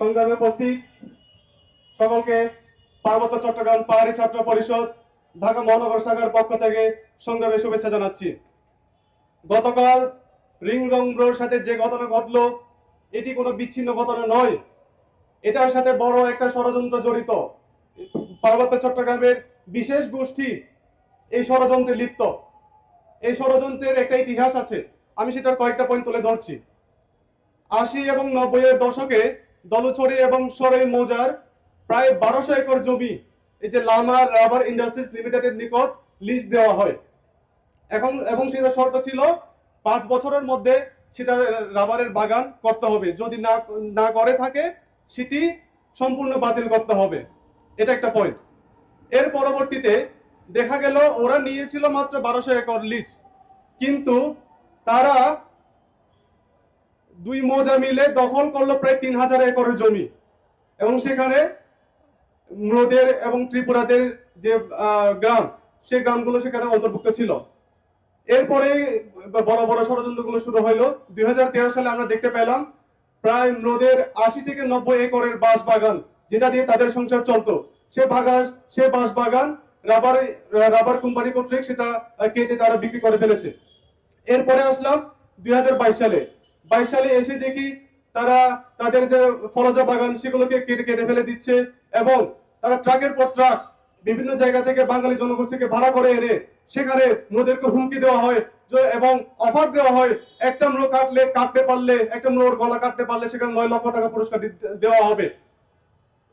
সংগ্রামে উপস্থিত সকলকে পার্বত্য চট্টগ্রাম পাহাড়ি ছাত্র পরিষদ, ঢাকা মহানগর শাখার পক্ষ থেকে সংগ্রামে শুভেচ্ছা জানাচ্ছি। গতকাল রিং রং সাথে যে ঘটনা ঘটলো, এটি কোনো বিচ্ছিন্ন ঘটনা নয়। এটার সাথে বড় একটা ষড়যন্ত্র জড়িত। পার্বত্য চট্টগ্রামের বিশেষ গোষ্ঠী এই ষড়যন্ত্রে লিপ্ত। এই ষড়যন্ত্রের একটা ইতিহাস আছে। আমি সেটার কয়েকটা পয়েন্ট তুলে ধরছি। আশি এবং নব্বইয়ের দশকে দলছড়ি এবং সরই মৌজার প্রায় বারোশো একর জমি, এই যে লামা রাবার ইন্ডাস্ট্রিজ লিমিটেডের নিকট লিজ দেওয়া হয়। এখন, এবং সেটা শর্ত ছিল পাঁচ বছরের মধ্যে সেটা রাবারের বাগান করতে হবে। যদি না না করে থাকে, সেটি সম্পূর্ণ বাতিল করতে হবে। এটা একটা পয়েন্ট এর পরবর্তীতে দেখা গেল, ওরা নিয়েছিল মাত্র বারোশো একর লিজ। কিন্তু তারা দুই মৌজা মিলে দখল করল প্রায় তিন হাজার একরের জমি। এবং সেখানে নদের এবং ত্রিপুরাদের যে গ্রাম, সেই গ্রামগুলো সেখানে অন্তর্ভুক্ত ছিল। এরপরে বড় বড় ষড়যন্ত্রগুলো শুরু হলো দু হাজার তেরো সালে আমরা দেখতে পেলাম, প্রায় নদের আশি থেকে নব্বই একরের বাঁশ বাগান যেটা দিয়ে তাদের সংসার চলতো। সে বাগান, সে বাঁশ বাগান রাবার রাবার কোম্পানি কর্তৃক সেটা কেটে তারা বিক্রি করে ফেলেছে। এরপরে আসলাম দুই হাজার বাইশ সালে। বাইশ সালে এসে দেখি তারা তাদের যে ফলজা বাগান সেগুলোকে কেটে কেটে ফেলে দিচ্ছে এবং তারা ট্রাকের পর ট্রাক বিভিন্ন জায়গা থেকে বাঙালি জনগোষ্ঠীকে ভাড়া করে এনে সেখানে নদেরকে হুমকি দেওয়া হয় এবং অফার দেওয়া হয় একটা মৃগ কাটলে কাটতে পারলে একটা মৃগর গলা কাটতে পারলে সেখানে নয় লক্ষ টাকা পুরস্কার দেওয়া হবে।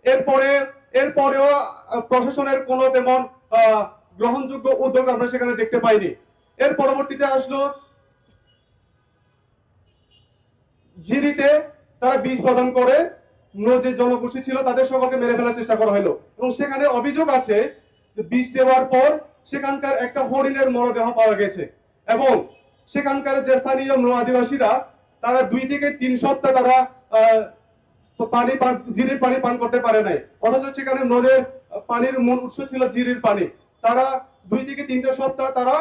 এরপরে এরপরেও প্রশাসনের কোনো তেমন আহ, গ্রহণযোগ্য উদ্যোগ আমরা সেখানে দেখতে পাইনি। এর পরবর্তীতে আসলো ঝিরিতে তারা বীজ প্রদান করে অন্য যে জনগোষ্ঠী ছিল তাদের সকলকে মেরে ফেলার চেষ্টা করা হলো। এবং সেখানে অভিযোগ আছে যে বীজ দেওয়ার পর সেখানকার একটা হরিণের মরদেহ পাওয়া গেছে। এবং সেখানকার যে স্থানীয় আদিবাসীরা, তারা দুই থেকে তিন সপ্তাহ তারা পানি পান, জিরির পানি পান করতে পারে নাই। অথচ সেখানে নদের পানির মূল উৎস ছিল জিরির পানি। তারা দুই থেকে তিনটা সপ্তাহ তারা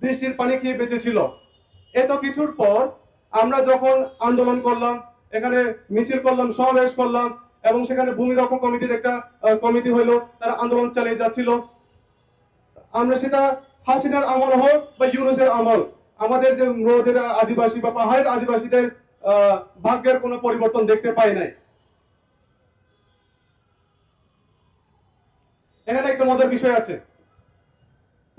বৃষ্টির পানি খেয়ে বেঁচেছিল। এত কিছুর পর আমরা যখন আন্দোলন করলাম, এখানে মিছিল করলাম, সমাবেশ করলাম, এবং সেখানে ভূমি রক্ষক কমিটির একটা কমিটি হইল, তারা আন্দোলন চালিয়ে যাচ্ছিল। আমরা সেটা হাসিনার আমল হোক বা ইউনুসের আমল, আমাদের যে নদের আদিবাসী বা পাহাড়ের আদিবাসীদের ভাগ্যের কোনো পরিবর্তন দেখতে পাই নাই। এখানে একটা মজার বিষয় আছে।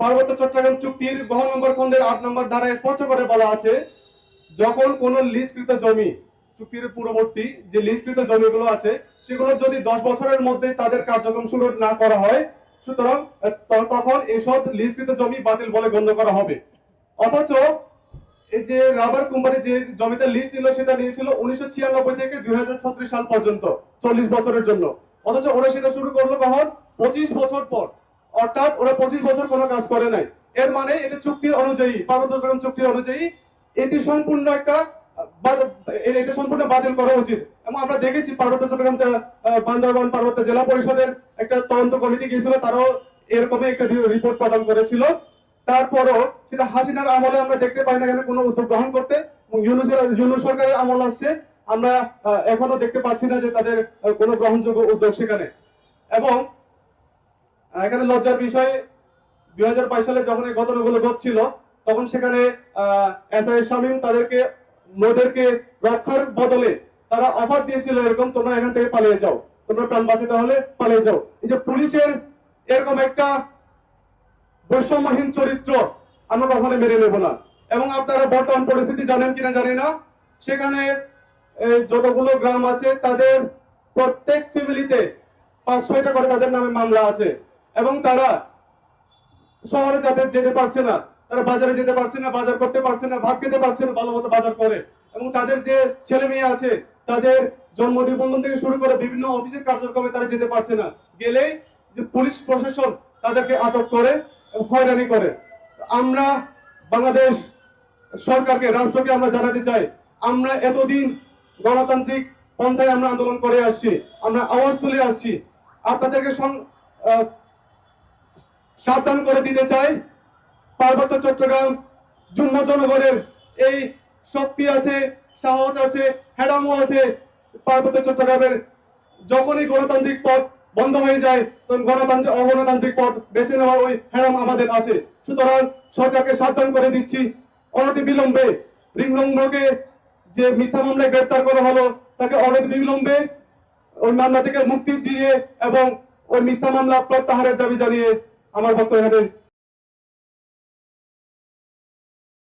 পার্বত্য চট্টগ্রাম চুক্তির বহন নম্বর খণ্ডের আট নম্বর ধারায় স্পষ্ট করে বলা আছে যখন কোন লিস্টকৃত জমি, চুক্তির পূর্ববর্তী যে লিস্টকৃত জমিগুলো আছে, সেগুলো যদি দশ বছরের মধ্যে তাদের কার্যক্রম শুরু না করা হয়, সুতরাং তখন এসব লিস্টকৃত জমি বাতিল বলে গণ্য করা হবে। অথচ এই যে রাবার কোম্পানি যে জমিতে লিজ দিল, সেটা নিয়েছিল উনিশশো ছিয়ানব্বই থেকে দুই হাজার ছত্রিশ সাল পর্যন্ত, চল্লিশ বছরের জন্য। অথচ ওরা সেটা শুরু করল কখন? পঁচিশ বছর পর। অর্থাৎ ওরা পঁচিশ বছর কোনো কাজ করে নাই। এর মানে এটা চুক্তির অনুযায়ী, পার্বত্য চট্টগ্রাম চুক্তির অনুযায়ী এটি সম্পূর্ণ একটা এটা সম্পূর্ণ বাতিল করা উচিত। এবং আমরা দেখেছি পার্বত্য চট্টগ্রাম বান্দরবান পার্বত্য জেলা পরিষদের একটা তদন্ত কমিটি গিয়েছিল, তারাও এরকমই একটা রিপোর্ট প্রদান করেছিল। তারপরও সেটা হাসিনার আমলে আমরা দেখতে পাই না এখানে কোনো উদ্যোগ গ্রহণ করতে, এবং ইউনুসের, ইউনুস সরকারের আমল আসছে। আমরা এখনও দেখতে পাচ্ছি না যে তাদের কোনো গ্রহণযোগ্য উদ্যোগ সেখানে। এবং এখানে লজ্জার বিষয়ে, দুই হাজার বাইশ সালে যখন এই ঘটনাগুলো ঘটছিল তখন সেখানে এস আই শামীম তাদেরকে নদেরকে রক্ষার বদলে তারা অফার দিয়েছিল, এরকম তোমরা এখান থেকে পালিয়ে যাও। তোমরা প্রাণ বাঁচাতে হলে পালিয়ে যাও। এই যে পুলিশের এরকম একটা বৈষম্যহীন চরিত্র আমরা কখনো মেনে নেব না। এবং আপনারা বর্তমান পরিস্থিতি জানেন কিনা জানি না। সেখানে যতগুলো গ্রাম আছে, তাদের প্রত্যেক ফ্যামিলিতে পাঁচ ছয়টা করে তাদের নামে মামলা আছে। এবং তারা শহরে যাতে যেতে পারছে না তারা বাজারে যেতে পারছে না, বাজার করতে পারছে না, ভাত খেতে পারছে না, ভালো মতো বাজার করে। এবং তাদের যে ছেলে মেয়ে আছে, তাদের জন্ম নিবন্ধন থেকে শুরু করে বিভিন্ন অফিসের কার্যক্রমে তারা যেতে পারছে না। গেলেই যে পুলিশ প্রশাসন তাদেরকে আটক করে হয়রানি করে। আমরা বাংলাদেশ সরকারকে, রাষ্ট্রকে আমরা জানাতে চাই, আমরা এতদিন গণতান্ত্রিক পন্থায় আমরা আন্দোলন করে আসছি, আমরা আওয়াজ তুলে আসছি। আপনাদেরকে সাবধান করে দিতে চাই। পার্বত্য চট্টগ্রাম, যুগ্ম জনগণের এই শক্তি আছে, সাহস আছে হেডামো আছে। পার্বত্য চট্টগ্রামের যখনই গণতান্ত্রিক পথ বন্ধ হয়ে যায়, তখন গণতান্ত্রিক, অগণতান্ত্রিক পথ বেছে নেওয়ার ওই হ্যারাম আমাদের আছে। সুতরাং সরকারকে সাবধান করে দিচ্ছি। অনতি বিলম্বে রিংরঙ্গকে যে মিথ্যা মামলায় গ্রেপ্তার করা হলো, তাকে অনতি বিলম্বে ওই মামলা থেকে মুক্তি দিয়ে এবং ওই মিথ্যা মামলা প্রত্যাহারের দাবি জানিয়ে আমার বক্তব্য